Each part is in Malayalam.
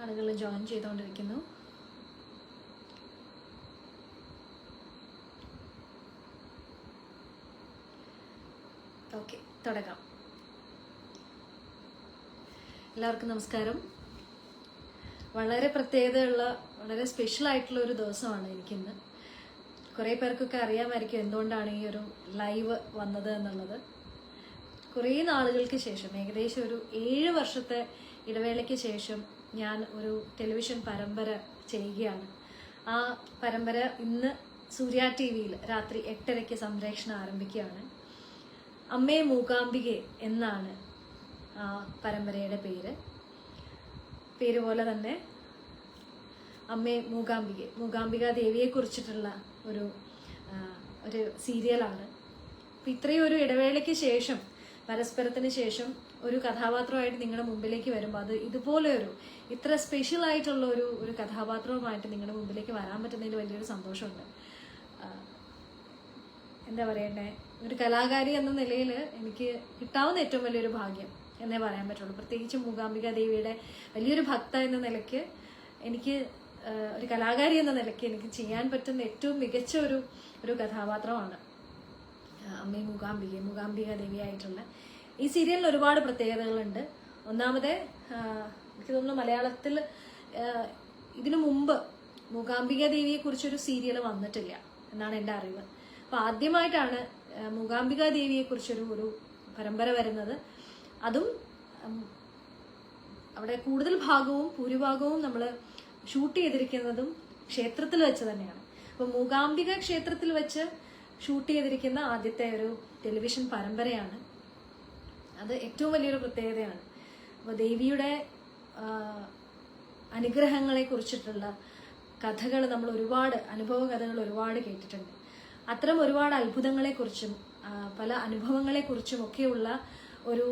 ആളുകൾ ജോയിൻ ചെയ്തുകൊണ്ടിരിക്കുന്നു ഓക്കെ തുടങ്ങാം. എല്ലാവർക്കും നമസ്കാരം. വളരെ പ്രത്യേകതയുള്ള വളരെ സ്പെഷ്യൽ ആയിട്ടുള്ള ഒരു ദിവസമാണ് എനിക്കിന്ന്. കുറേ പേർക്കൊക്കെ അറിയാമായിരിക്കും എന്തുകൊണ്ടാണ് ഈ ഒരു ലൈവ് വന്നത് എന്നുള്ളത്. കുറേ നാളുകൾക്ക് ശേഷം ഏകദേശം ഒരു ഏഴ് വർഷത്തെ ഇടവേളയ്ക്ക് ശേഷം ഞാൻ ഒരു ടെലിവിഷൻ പരമ്പര ചെയ്യുകയാണ്. ആ പരമ്പര ഇന്ന് സൂര്യ ടി വിയിൽ രാത്രി എട്ടരയ്ക്ക് സംപ്രേഷണം ആരംഭിക്കുകയാണ്. അമ്മേ മൂകാംബികെ എന്നാണ് ആ പരമ്പരയുടെ പേര്. പേര് പോലെ തന്നെ അമ്മേ മൂകാംബികെ. മൂകാംബിക ദേവിയെ കുറിച്ചിട്ടുള്ള ഒരു ഒരു സീരിയലാണ്. ഇത്രയും ഒരു ഇടവേളയ്ക്ക് ശേഷം പരസ്പരത്തിന് ശേഷം ഒരു കഥാപാത്രമായിട്ട് നിങ്ങളുടെ മുമ്പിലേക്ക് വരുമ്പോൾ അത് ഇതുപോലെ ഒരു ഇത്ര സ്പെഷ്യൽ ആയിട്ടുള്ള ഒരു ഒരു കഥാപാത്രവുമായിട്ട് നിങ്ങളുടെ മുമ്പിലേക്ക് വരാൻ പറ്റുന്നതിൽ വലിയൊരു സന്തോഷമുണ്ട്. എന്താ പറയണ്ടേ? ഒരു കലാകാരി എന്ന നിലയിൽ എനിക്ക് കിട്ടാവുന്ന ഏറ്റവും വലിയൊരു ഭാഗ്യം എന്നേ പറയാൻ പറ്റുള്ളൂ. പ്രത്യേകിച്ച് മൂകാംബിക ദേവിയുടെ വലിയൊരു ഭക്ത എന്ന നിലയ്ക്ക് എനിക്ക് ഒരു കലാകാരി എന്ന നിലയ്ക്ക് എനിക്ക് ചെയ്യാൻ പറ്റുന്ന ഏറ്റവും മികച്ച ഒരു ഒരു കഥാപാത്രമാണ് അമ്മയും അമ്മേ മൂകാംബിക മൂകാംബിക ദേവിയായിട്ടുള്ള ഈ സീരിയലിന് ഒരുപാട് പ്രത്യേകതകളുണ്ട്. ഒന്നാമത് എനിക്ക് തോന്നുന്നു മലയാളത്തിൽ ഇതിനു മുമ്പ് മൂകാംബിക ദേവിയെ കുറിച്ചൊരു സീരിയൽ വന്നിട്ടില്ല എന്നാണ് എന്റെ അറിവ്. അപ്പൊ ആദ്യമായിട്ടാണ് മൂകാംബിക ദേവിയെ കുറിച്ചൊരു ഒരു പരമ്പര വരുന്നത്. അതും അവിടെ കൂടുതൽ ഭാഗവും ഭൂരിഭാഗവും നമ്മൾ ഷൂട്ട് ചെയ്തിരിക്കുന്നതും ക്ഷേത്രത്തിൽ വെച്ച് തന്നെയാണ്. അപ്പൊ മൂകാംബിക ക്ഷേത്രത്തിൽ വെച്ച് ഷൂട്ട് ചെയ്തിരിക്കുന്ന ആദ്യത്തെ ഒരു ടെലിവിഷൻ പരമ്പരയാണ് അത് ഏറ്റവും വലിയൊരു പ്രത്യേകതയാണ്. അപ്പോൾ ദേവിയുടെ അനുഗ്രഹങ്ങളെ കുറിച്ചിട്ടുള്ള കഥകൾ നമ്മൾ ഒരുപാട് അനുഭവ കഥകൾ ഒരുപാട് കേട്ടിട്ടുണ്ട്. അത്തരം ഒരുപാട് അത്ഭുതങ്ങളെക്കുറിച്ചും പല അനുഭവങ്ങളെക്കുറിച്ചും ഒക്കെയുള്ള ഒരു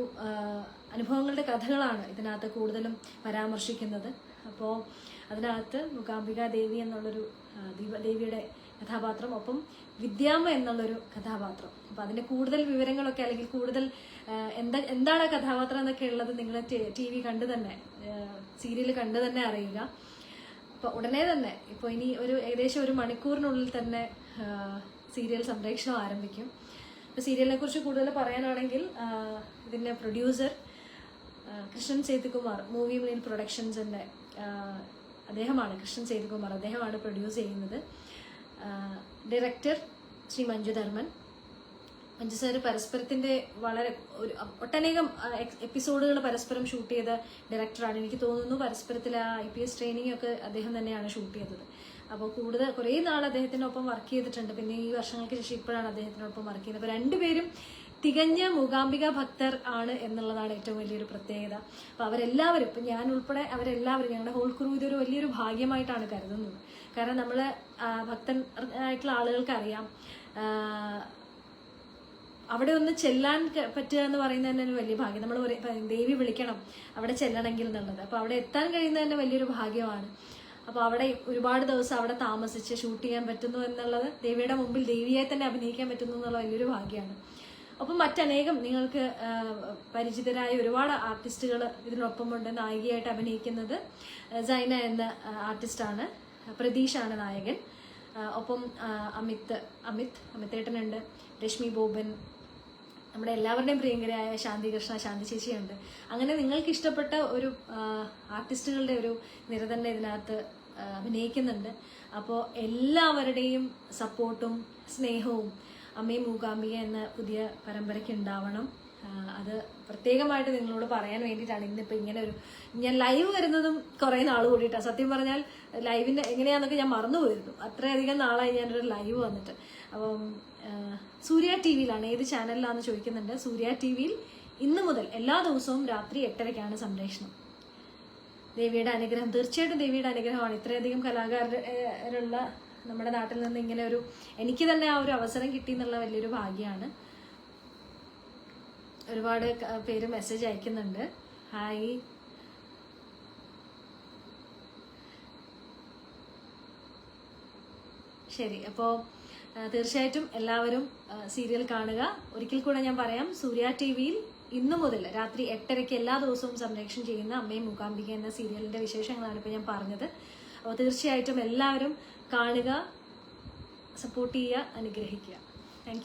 അനുഭവങ്ങളുടെ കഥകളാണ് ഇതിനകത്ത് കൂടുതലും പരാമർശിക്കുന്നത്. അപ്പോൾ അതിനകത്ത് മൂകാംബിക ദേവി എന്നുള്ളൊരു ദേവിയുടെ കഥാപാത്രം ഒപ്പം വിദ്യാമ്മ എന്നുള്ളൊരു കഥാപാത്രം. അപ്പൊ അതിന്റെ കൂടുതൽ വിവരങ്ങളൊക്കെ അല്ലെങ്കിൽ കൂടുതൽ എന്താ എന്താണ് ആ കഥാപാത്രം എന്നൊക്കെ ഉള്ളത് നിങ്ങൾ ടി വി കണ്ടു തന്നെ സീരിയൽ കണ്ടു തന്നെ അറിയുക. അപ്പൊ ഉടനെ തന്നെ ഇപ്പൊ ഇനി ഒരു ഏകദേശം ഒരു മണിക്കൂറിനുള്ളിൽ തന്നെ സീരിയൽ സംപ്രേക്ഷണം ആരംഭിക്കും. അപ്പൊ സീരിയലിനെ കുറിച്ച് കൂടുതൽ പറയാനാണെങ്കിൽ ഇതിന്റെ പ്രൊഡ്യൂസർ കൃഷ്ണൻ സേതുകുമാർ മൂവി മീൻ പ്രൊഡക്ഷൻസിന്റെ ആ, അദ്ദേഹമാണ് കൃഷ്ണൻ സേതുകുമാർ അദ്ദേഹമാണ് പ്രൊഡ്യൂസ് ചെയ്യുന്നത്. ഡയറക്ടർ ശ്രീ മഞ്ജുധർമ്മൻ. മഞ്ജു സാർ പരസ്പരത്തിന്റെ വളരെ ഒരു ഒട്ടനേകം എപ്പിസോഡുകൾ പരസ്പരം ഷൂട്ട് ചെയ്ത ഡയറക്ടറാണ് എനിക്ക് തോന്നുന്നു പരസ്പരത്തിൽ ആ ഐ പി എസ് ട്രെയിനിങ് ഒക്കെ അദ്ദേഹം തന്നെയാണ് ഷൂട്ട് ചെയ്തത്. അപ്പോൾ കൂടുതൽ കുറേ നാൾ അദ്ദേഹത്തിനൊപ്പം വർക്ക് ചെയ്തിട്ടുണ്ട്. പിന്നെ ഈ വർഷങ്ങൾക്ക് ശേഷം ഇപ്പോഴാണ് അദ്ദേഹത്തിനൊപ്പം വർക്ക് ചെയ്യുന്നത്. അപ്പോൾ രണ്ടുപേരും തികഞ്ഞ മൂകാംബിക ഭക്തർ ആണ് എന്നുള്ളതാണ് ഏറ്റവും വലിയൊരു പ്രത്യേകത. അപ്പം അവരെല്ലാവരും ഇപ്പം ഞാൻ ഉൾപ്പെടെ അവരെല്ലാവരും ഞങ്ങളുടെ ഹോൾ ക്രൂ ഇതൊരു വലിയൊരു ഭാഗ്യമായിട്ടാണ് കരുതുന്നത്. കാരണം നമ്മൾ ഭക്തൻ ആയിട്ടുള്ള ആളുകൾക്ക് അറിയാം അവിടെ ഒന്ന് ചെല്ലാൻ പറ്റുക എന്ന് പറയുന്നത് തന്നെ ഒരു വലിയ ഭാഗ്യം. നമ്മൾ ദേവി വിളിക്കണം അവിടെ ചെല്ലണമെങ്കിൽ എന്നുള്ളത്. അപ്പോൾ അവിടെ എത്താൻ കഴിയുന്നത് തന്നെ വലിയൊരു ഭാഗ്യമാണ്. അപ്പോൾ അവിടെ ഒരുപാട് ദിവസം അവിടെ താമസിച്ച് ഷൂട്ട് ചെയ്യാൻ പറ്റുന്നു എന്നുള്ളത് ദേവിയുടെ മുമ്പിൽ ദേവിയെ തന്നെ അഭിനയിക്കാൻ പറ്റുന്നു എന്നുള്ള വലിയൊരു ഭാഗ്യമാണ്. ഒപ്പം മറ്റനേകം നിങ്ങൾക്ക് പരിചിതരായ ഒരുപാട് ആർട്ടിസ്റ്റുകൾ ഇതിനൊപ്പമുണ്ട് നായികയായിട്ട് അഭിനയിക്കുന്നത് സൈന എന്ന ആർട്ടിസ്റ്റാണ് പ്രതീഷാണ് നായകൻ. ഒപ്പം അമിത് അമിത് അമിത് അമിതേട്ടനുണ്ട് രശ്മി ബോബൻ നമ്മുടെ എല്ലാവരുടെയും പ്രിയങ്കരായ ശാന്തി കൃഷ്ണ ശാന്തി ചേച്ചിയുണ്ട്. അങ്ങനെ നിങ്ങൾക്ക് ഇഷ്ടപ്പെട്ട ഒരു ആർട്ടിസ്റ്റുകളുടെ ഒരു നിര തന്നെ ഇതിനകത്ത് അഭിനയിക്കുന്നുണ്ട്. അപ്പോൾ എല്ലാവരുടെയും സപ്പോർട്ടും സ്നേഹവും അമ്മയും മൂകാംബിക എന്ന പുതിയ പരമ്പരയ്ക്ക് ഉണ്ടാവണം. അത് പ്രത്യേകമായിട്ട് നിങ്ങളോട് പറയാൻ വേണ്ടിയിട്ടാണ് ഇന്നിപ്പോൾ ഇങ്ങനെ ഒരു ഞാൻ ലൈവ് വരുന്നതും കുറേ നാൾ കൂടിയിട്ടാണ് സത്യം പറഞ്ഞാൽ ലൈവിന്റെ എങ്ങനെയാണെന്നൊക്കെ ഞാൻ മറന്നുപോയിരുന്നു. അത്രയധികം നാളായി ഞാനൊരു ലൈവ് വന്നിട്ട്. അപ്പം സൂര്യ ടി വിയിലാണ്. ഏത് ചാനലിലാണെന്ന് ചോദിക്കുന്നുണ്ട്. സൂര്യ ടി വിയിൽ ഇന്ന് മുതൽ എല്ലാ ദിവസവും രാത്രി എട്ടരയ്ക്കാണ് സംപ്രേഷണം. ദേവിയുടെ അനുഗ്രഹം. തീർച്ചയായിട്ടും ദേവിയുടെ അനുഗ്രഹമാണ്. ഇത്രയധികം കലാകാരരുള്ള നമ്മുടെ നാട്ടിൽ നിന്ന് ഇങ്ങനെ ഒരു എനിക്ക് തന്നെ ആ ഒരു അവസരം കിട്ടി എന്നുള്ള വലിയൊരു ഭാഗ്യമാണ് ഒരുപാട് പേര് മെസ്സേജ് അയക്കുന്നുണ്ട്. ഹായ് ശരി അപ്പോൾ തീർച്ചയായിട്ടും എല്ലാവരും സീരിയൽ കാണുക. ഒരിക്കൽ കൂടെ ഞാൻ പറയാം സൂര്യ ടി വിയിൽ ഇന്നു മുതൽ രാത്രി എട്ടരയ്ക്ക് എല്ലാ ദിവസവും സംരക്ഷണം ചെയ്യുന്ന അമ്മയും മൂകാംബിക എന്ന സീരിയലിന്റെ വിശേഷങ്ങളാണ് ഇപ്പോൾ ഞാൻ പറഞ്ഞത്. അപ്പോൾ തീർച്ചയായിട്ടും എല്ലാവരും കാണുക സപ്പോർട്ട് ചെയ്യുക അനുഗ്രഹിക്കുക. താങ്ക്